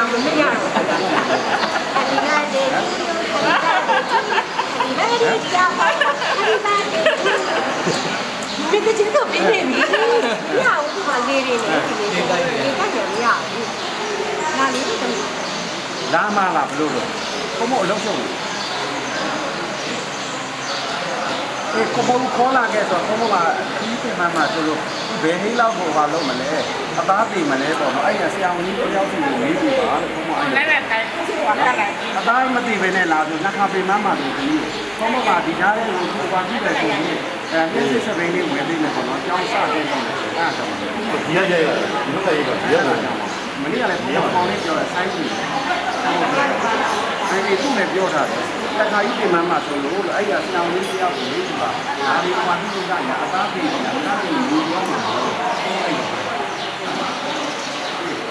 ကြောင်မမရတော့ဘူးအဒီကလေးဒီကလေးကြောင်ပါဒီပါဒီကချင်းတော့ပြင်းနေပြီမရဘူးဒီမှာလေးတွေနေဒီလေးတွေကလည်းမရဘူးဒါလေးတွေလာမလားဘလို့လို့ကိုမို့အလုံးရှုံးတယ်အေးကိုမို့ခေါ်လာခဲ့ဆိုကိုမို့ကဒီပြင်မှာမှဆိုလို့ ဘယ်ဟိလောက်ကိုဟာလုံးမလဲအသားပြေမလဲပေါ့နော်အဲ့ရဆရာဝန်ကြီးတယောက်စီကိုမေးပြပါလို့ကိုမို့အဲ့လည်းလည်းတိုင်းဟောတာလည်းအသားမသိပဲနဲ့လာဆိုနှခါပေမမှလို့ဒီကိုမို့ကဒီကြားလေးကိုကိုပါကြည့်တယ်ဆိုရင်အဲမျက်စိစပိန်လေးဝင်ပြီးမယ်ပေါ့နော်ကြောင်းစတဲ့တော့အဲ့ဒါတော့ဒီရရရဒီလိုတိုင်းကဒီရရမနေ့ကလည်းဘုရားကောင်းလေးပြောတာဆိုင်းကြည့်အဲဒီသူ့နဲ့ပြောတာတယ် တခါကြီးပြင်မှမှဆိုလို့အဲ့ရဆရာဝန်ကြီးတယောက်ကိုမေးကြည့်ပါဒါဒီကွာဒီကရအသားပြေတယ်အသားပြေလူပြောမှာ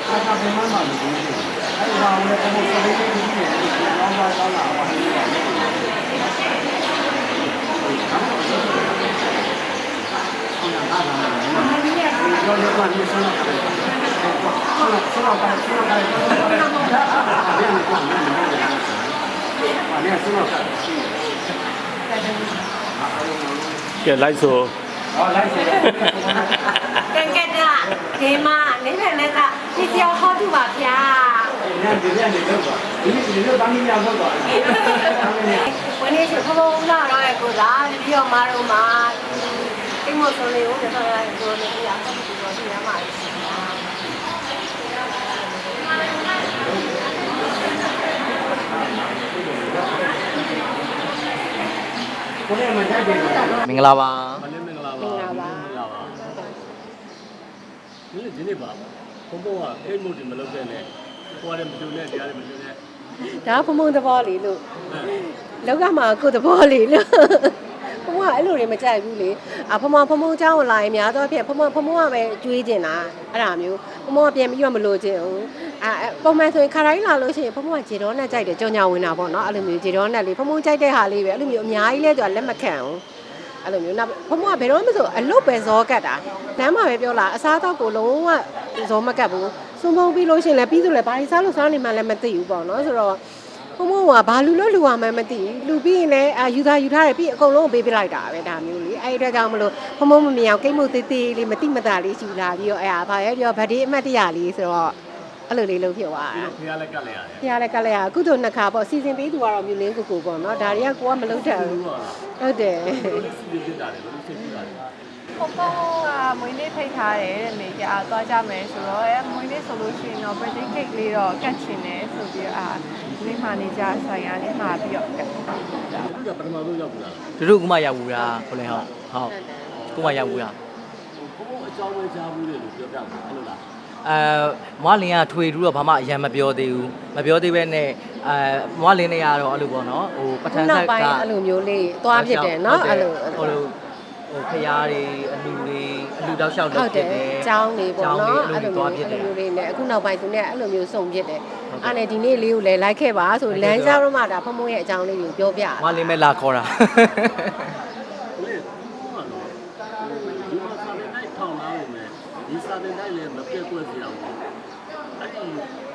အဲ့ဒါပြင်မှမှလို့ပြောတယ်အဲ့ဒါကလည်းဘုရားစပိန်လေးကြီးတယ်ကောင်းပါကောင်းလာပါဟိုကကျော်ကျော်ကမြေစမ်းတယ်ဆောင်းဆောင်းပါဆောင်းပါဆောင်းပါ ။ဟာနေဆုံးတော့ရှိတယ်။ကဲလိုက်ဆို။ဟောလိုက်ဆို။ကံကတာဒီမှာလေးနဲ့လည်းကဒီတယောက်ဟောတူပါဗျာ။နာဒီရက်နေတော့ပါဒီဒီလိုတန်းကြီးများဟုတ်ပါ။ဝင်နေချေဖုံးဖုံးလာတော့ရဲ့ကိုသားပြီးတော့မာတော့မှာတိမောဆုံးလေးကိုလည်းဆောင်းရဲကိုလည်းအဆောက်အဦတော့ပြရမှာရှိတာ။ ကိုယ်နဲ့မတိုက်တယ်မင်္ဂလာပါမလေးမင်္ဂလာပါမင်္ဂလာပါမင်္ဂလာပါဒီနေ့ဒီနေ့ပါဘုံဘုံကအိမ်မို့ဒီမလုပ်တဲ့နဲ့ကိုယ်ရတယ်မတူနဲ့တရားရတယ်မတူနဲ့ဒါဖမုံသဘောလေးလို့လောက်ကမှာကိုယ်သဘောလေးလို့ဖမုံ ကအဲ့လိုတွေမကြိုက်ဘူးလေအဖမုံဖမုံเจ้าကိုလာရင်များတော့ဖြစ်ဖမုံဖမုံကပဲကျွေးကျင်တာအဲ့ဒါမျိုးဖမုံကပြန်ပြီးတော့မလို့ကျင်ဘူးအဲပုံမှန်ဆိုရင်ခါတိုင်းလာလို့ရှိရင်ဖမုံကဂျေတော်နဲ့ကြိုက်တယ်ကြောင်ညာဝင်တာပေါ့နော်အဲ့လိုမျိုးဂျေတော်နဲ့လေဖမုံကြိုက်တဲ့ဟာလေးပဲအဲ့လိုမျိုးအများကြီးလဲသူကလက်မခံဘူး အဲ့လိုမျိုးနောက်ဖမကဘယ်တော့မှမဆိုအလုတ်ပဲဇောကတ်တာလမ်းမှာပဲပြောလာအစားတော့ကိုလုံးဝဇောမကတ်ဘူးစုံမုံပြီးလို့ရှရင်လည်းပြီးသူလည်းဘာလို့စားလို့စားနေမှလည်းမသိဘူးပေါ့နော်ဆိုတော့ ဖမကဘာလူလို့လူရမှန်းမသိဘူးလူပြီးရင်လည်းအာယူသားယူထားတယ်ပြီးအကုန်လုံးကိုပေးပြလိုက်တာပဲဒါမျိုးလေအဲ့ဒီအတွက်ကြောင့်မလို့ဖမမမမြောင်ကိတ်မှုသေးသေးလေးမတိမတာလေးယူလာပြီးတော့အဲ့ဟာဘာရဲပြောဗတ်ဒီအမှတ်တရလေးဆိုတော့အဲ့လိုလေးလုပ်ဖြစ်သွားတာဖះလည်းကတ်လိုက်ရတယ်ဖះလည်းကလည်းဟာကုသိုလ်နှစ်ခါပေါ့စီစဉ်ပေးသူကတော့မြူလင်းကိုကိုပေါ့နော်ဒါတွေကကိုကမလုပ်တတ်ဘူးဟုတ်တယ်စီစဉ်တာလေဘယ်လိုစိတ်ကူးတာလဲ ပုံပုံကမွေးနေ့ဖိတ်ထားတယ်တဲ့မေကအာသွားကြမယ်ဆိုတော့အဲမွေးနေ့ဆိုလို့ရှိရင်တော့ birthday cake လေးတော့ကတ်ချင်တယ်ဆိုပြီးတော့အာဒီမှာနေကြဆိုင်ရနေမှာပြီးတော့ကတ်တာအခုကပထမဆုံးရောက်လာတို့တို့ကမှရောက်ဘူးလားဟုတ်လဲဟုတ်ဟုတ်ကိုမှရောက်ဘူးလားဘုံဘုံအကြောင်းပဲကြားဘူးလေလို့ပြောပြတယ်အဲ့လိုလားအဲမွားလင်းကထွေထူးတော့ဘာမှအရင်မပြောသေးဘူးမပြောသေးပဲနဲ့အဲမွားလင်းနဲ့ကတော့အဲ့လိုပေါ့နော်ဟိုပထမနောက်ဆက်ကပိုင်းအဲ့လိုမျိုးလေးသွားဖြစ်တယ်နော်အဲ့လိုဟိုလို ဟိုဖျားတွေအလူတွေအလူတောက်လျှောက်ဟုလုပ်တ်တဖြစ်ယ်တယ်ចောင်းလေးပေါ့နော်အဲ့လိုသွားဖြစ်တယ်အဲ့လိုမျိုးလေးနဲ့အခုနောက်ပိုင်းသူနဲ့အဲ့လိုမျိုးစုံဖြစ်တယ်အဲ့နဲ့ဒီနေ့လေးကိုလည်းလိုက်ခဲ့ပါဆိုလမ်းကြားတော့မှဒါဖမုံရဲ့အကြောင်းလေးကိုပြောပြမွားလင်းမဲ့လာခေါ်တာဘယ်ဘုံကတော့ဒီမှာစာတင်တိုင်းထောင်လာလို့မယ်ဒီစာတင်တိုင်းလည်းမပြတ်ကွက်စီအောင်အဲ့ဒီ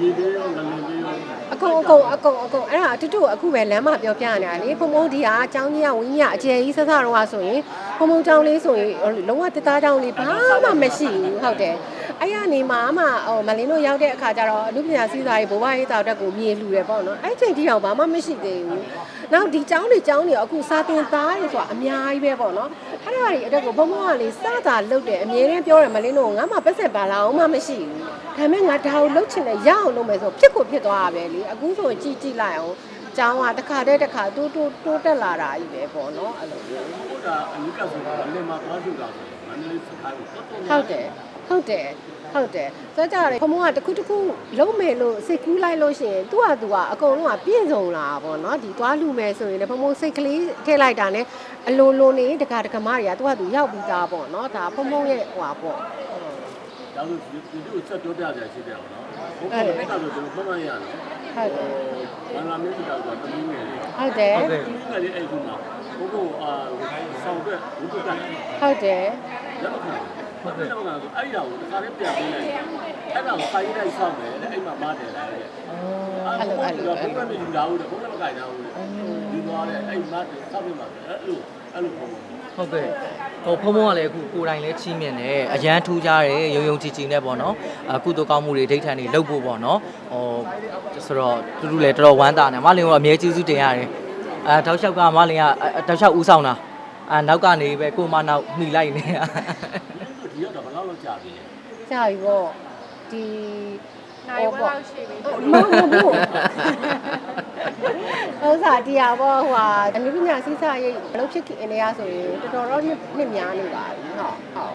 ရေတွေရောငလင်တွေရောအကုန်အကုန်အကုန်အကုန်အဲ့ဒါအတူတူအခုပဲလမ်းမှာပြောပြနေတာလေဖမုံဒီကအကြောင်းကြီးကဝင်းကြီးကအကျယ်ကြီးဆက်ဆက်တော့ဆိုရင် ဖမုံကြောင်းလေးဆိုရင်လုံးဝတသားကြောင်းလေးဘာမှမရှိဘူးဟုတ်တယ်အဲ့ရနေမှာမှဟိုမလင်းတို့ရောက်တဲ့အခါကျတော့အမှုပညာစီးစားရေးဘိုးဘရေးတောက်တက်ကိုမြေလှူတယ်ပေါ့နော်အဲ့ချိန်ထိအောင်ဘာမှမရှိသေးဘူးနောက်ဒီကျောင်းတွေကျောင်းတွေအခုစာတင်သားတွေဆိုတာအများကြီးပဲပေါ့နော်အဲ့ဒါတွေအတွက်ကိုဘုံဘုံကလေစတာလုတ်တယ်အမြဲတမ်းပြောတယ်မလင်းတို့ငါမှပတ်ဆက်ပါလာအောင်မှမရှိဘူးဒါပေမဲ့ငါဒါကိုလုတ်ချင်တယ်ရအောင်လုပ်မယ်ဆိုဖြစ်ကိုဖြစ်သွားတာပဲလေအခုဆိုကြည့်ကြည့်လိုက်အောင် ကျောင်းကတစ်ခါတည်းတစ်ခါတိုးတိုးတိုးတက်လာတာကြီးပဲပေါ့နော်အဲ့လိုမျိုးဟုတ်တာအနိကဆိုတာလည်းမှာသွားကြည့်တာဆိုမန္တလေးစကားကိုတော်တော်ဟုတ်တယ်ဟုတ်တယ်ဟုတ်တယ်ဆိုကြတယ်ခမုံးကတခုတခုလုံးမယ်လို့စိတ်ကူးလိုက်လို့ရှိရင်သူ့ဟာသူကအကုန်လုံးကပြည့်စုံလာပေါ့နော်ဒီသွားလူမယ်ဆိုရင်လည်းခမုံးစိတ်ကလေးထည့်လိုက်တာ ਨੇ အလိုလိုနေတကာတကမတွေကသူ့ဟာသူရောက်ပြီးသားပေါ့နော်ဒါခမုံးရဲ့ဟိုပါပေါ့ဒါဆိုဒီလိုစက်တော့ပြကြရရှိတယ်ပေါ့နော်ဟုတ်ကဲ့ဒါဆိုကျွန်တော်မှတ်မှတ်ရတယ် ဟုတ်တယ်ဘာလာမင်းတို့ကတော့တမီးငယ်လေးဟုတ်တယ်တမီးငယ်လေးအဲ့ခုမှာဘုကိုအာဆောင်တဲ့ဘုကကဟုတ်တယ်လက်မခံမဟုတ်ကဲ့တော့ဆိုအဲ့ဒါကိုတစ်ခါလေးပြန်ပေးလိုက်အဲ့ဒါကိုစာရေးလိုက်ဆောက်မယ်တဲ့အဲ့မှာပါတယ်လားတဲ့အဲ့လိုအဲ့လိုဘုရားမယူတာဟုတ်တယ်ဘုရားမကြိုက်တာဟုတ်တယ်ဒီသွားတဲ့အဲ့မှာဆောက်ပြမှာအဲ့လို အဲ့လိုပုံပုံဟုတ်ကဲ့ဟိုဖုံဖုံကလည်းအခုကိုယ်တိုင်လည်းချီးမြှင့်တယ်အရန်ထူးကြတယ်ရုံရုံကြည်ကြည်နဲ့ပေါ့နော်အခုတို့ကောင်းမှုတွေဒိဋ္ဌာန်တွေလုပ်ဖို့ပေါ့နော်ဟိုဆိုတော့တူတူလည်းတော်တော်ဝမ်းသာနေမလင်ကအမြဲကျေးဇူးတင်ရတယ်အဲတောက်လျှောက်ကမလင်ကတောက်လျှောက်ဦးဆောင်တာအဲနောက်ကနေပဲကိုမနောက်မှီလိုက်နေဒီရောက်တော့ဘယ်လောက်လောက်ကြာပြီလဲကြာပြီပေါ့ဒီနိုင်ဝက်လောက်ရှိပြီမဟုတ်ဘူး ဥစားတရားပေါ့ဟိုဟာအနုပညာစိစာရေးအလုပ်ဖြစ်ခင်အနေရဆိုရင်တော်တော်တော့နှစ်များနေပါပြီဟုတ်ဟုတ်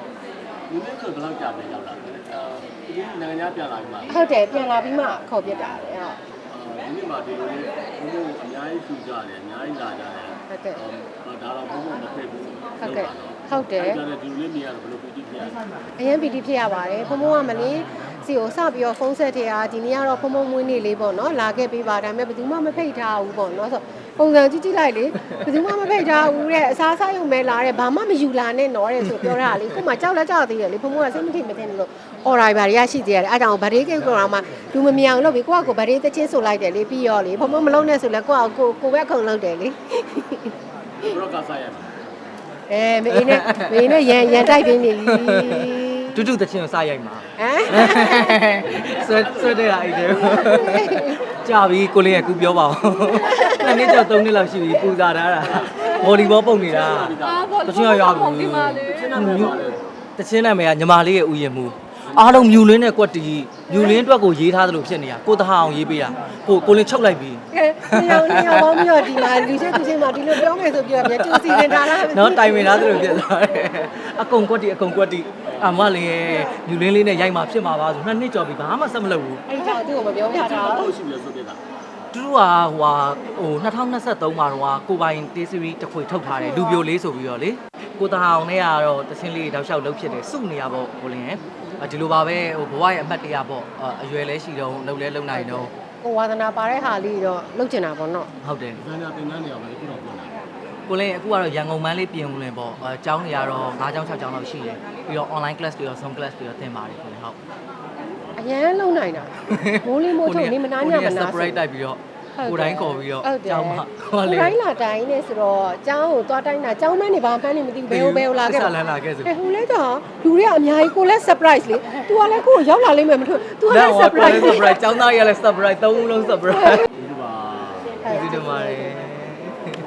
ဒီနေ့ဆိုဘယ်လောက်ကြာပြီရောက်လာလဲအဲဒီနိုင်ငံခြားပြန်လာပြီမှာဟုတ်တယ်ပြန်လာပြီးမှခေါ်ပြစ်တာလေဟုတ်ဒီနေ့မှာဒီလိုလေးဘုံဘုံအများကြီးထူကြတယ်အများကြီးလာကြတယ်ဟုတ်ကဲ့ဒါတော့ဘုံဘုံမဖြစ်ဘူးဟုတ်ကဲ့ဟုတ်တယ်ဒါနဲ့ဒီလိုလေးနေရတော့ဘယ်လိုပြည်ကြည့်ပြရလဲအရင်ပီတီဖြစ်ရပါတယ်ဖုံဖုံကမလေး စီကိုစပြီးတော့ဖုန်းဆက်ထည့်တာဒီနေ့ကတော့ဖုံဖုံမွေးနေ့လေးပေါ့နော်လာခဲ့ပေးပါဒါပေမဲ့ဘယ်သူမှမဖိတ်ထားဘူးပေါ့နော်ဆိုပုံစံကြည့်ကြည့်လိုက်လေဘယ်သူမှမဖိတ်ထားဘူးတဲ့အစားစားရုံပဲလာတဲ့ဘာမှမယူလာနဲ့နော်တဲ့ဆိုပြောတာလေကိုမှကြောက်လက်ကြောက်သေးတယ်လေဖုံဖုံကစိတ်မထိမသိဘူးလို့အော်ရိုင်ဘာတွေကရှိသေးတယ်အဲဒါကြောင့်ဗဒေးကိတ်ကောင်မှလူမမြောင်လို့ပြီကိုကကိုဗဒေးတချင်းဆိုလိုက်တယ်လေပြီးရောလေဖုံဖုံမလုံးနဲ့ဆိုလဲကိုကကိုကိုပဲခုံလောက်တယ်လေဘရော့ကစားရမယ်အဲမင်းနဲ့မင်းနဲ့ရန်ရန်တိုက်ပြင်းနေပြီ တူတူတချင်းကိုစရိုက်မှာဟမ်ဆွဲဆွဲတဲ့အိုက်တယ်ကြာပြီကိုလေးကကူပြောပါဦးနှစ်နှစ်ကျော်သုံးနှစ်လောက်ရှိပြီပူဇာထားတာဗော်လီဘောပုံနေတာအာဘောတချင်းရရဘူးဒီမှာလေတချင်းနာမည်ကညီမလေးရဲ့ဥယျာဉ်မူအားလုံးမြူလင်းနဲ့ကွက်တီ မြူလင်းအတွက်ကိုရေးထားသလိုဖြစ်နေတာကိုတဟာအောင်ရေးပေးတာကိုကိုလင်းချုပ်လိုက်ပြီကဲညောင်ညောင်ပေါင်းပြီးတော့ဒီမှာလူချင်းသူချင်းမှာဒီလိုပြောမယ်ဆိုပြီးတော့ပြန်ကျူစီနေတာလားနော်တိုင်ဝင်သားသလိုဖြစ်သွားတယ်အကုံကွက်တီအကုံကွက်တီအမလေးရဲ့မြူလင်းလေးနဲ့ရိုက်မှာဖြစ်မှာပါဆိုနှစ်နှစ်ကျော်ပြီဘာမှဆက်မလုပ်ဘူးအဲ့ကြောင့်သူ့ကိုမပြောပြတာဟုတ်ရှိပြီဆိုပြတာသူတို့ကဟိုဟာဟို2023မှာတော့ကိုပိုင်တေးစီရီတစ်ခွေထုတ်ထားတယ်လူပြိုလေးဆိုပြီးတော့လေကိုတဟာအောင်နဲ့ကတော့တချင်းလေးတောက်လျှောက်လုပ်ဖြစ်တယ်စုနေရပေါ့ကိုလင်းရဲ့ ဒီလိုပါပဲဟိုဘဝရဲ့အမှတ်တရပေါ့အရွယ်လဲရှိတော့လှုပ်လဲလှုပ်နိုင်တော့ကိုဝါသနာပါတဲ့ဟာလေးတော့လုတ်ချင်တာပေါ့နော်ဟုတ်တယ်ဇန်နာတင်တန်းနေအောင်လည်းခုတော့ပြန်လာကိုလင်းအခုကတော့ရန်ကုန်မန်းလေးပြင်ဦးလင်းပေါ့အဲကျောင်းတွေကတော့၅ကျောင်း၆ကျောင်းလောက်ရှိတယ်ပြီးတော့ online class တွေရော Zoom class တွေရောသင်ပါတယ်ကိုလင်းဟုတ်အရန်လုံနိုင်တာမိုးလေးမိုးထုတ်နေမနာညမနာ separate တိုက်ပြီးတော့ ကိုတိုင်းခေါ်ပြီးတော့ဟုတ်တယ်ကျောင်းမှာကိုတိုင်းလာတိုင်းနဲ့ဆိုတော့ကျောင်းကိုသွားတိုင်းတာကျောင်းမန်းနေဘာမှန်းနေမသိဘူးဘယ်ဟိုဘယ်ဟိုလာခဲ့ဆက်လန်းလာခဲ့ဆိုအဲဟိုလဲတော့လူတွေကအများကြီးကိုလည်း surprise လေ तू ကလည်းကိုကိုရောက်လာလိမ့်မယ်မထင် तू ကလည်း surprise surprise ကျောင်းသားကြီးကလည်း surprise သုံးဦးလုံး surprise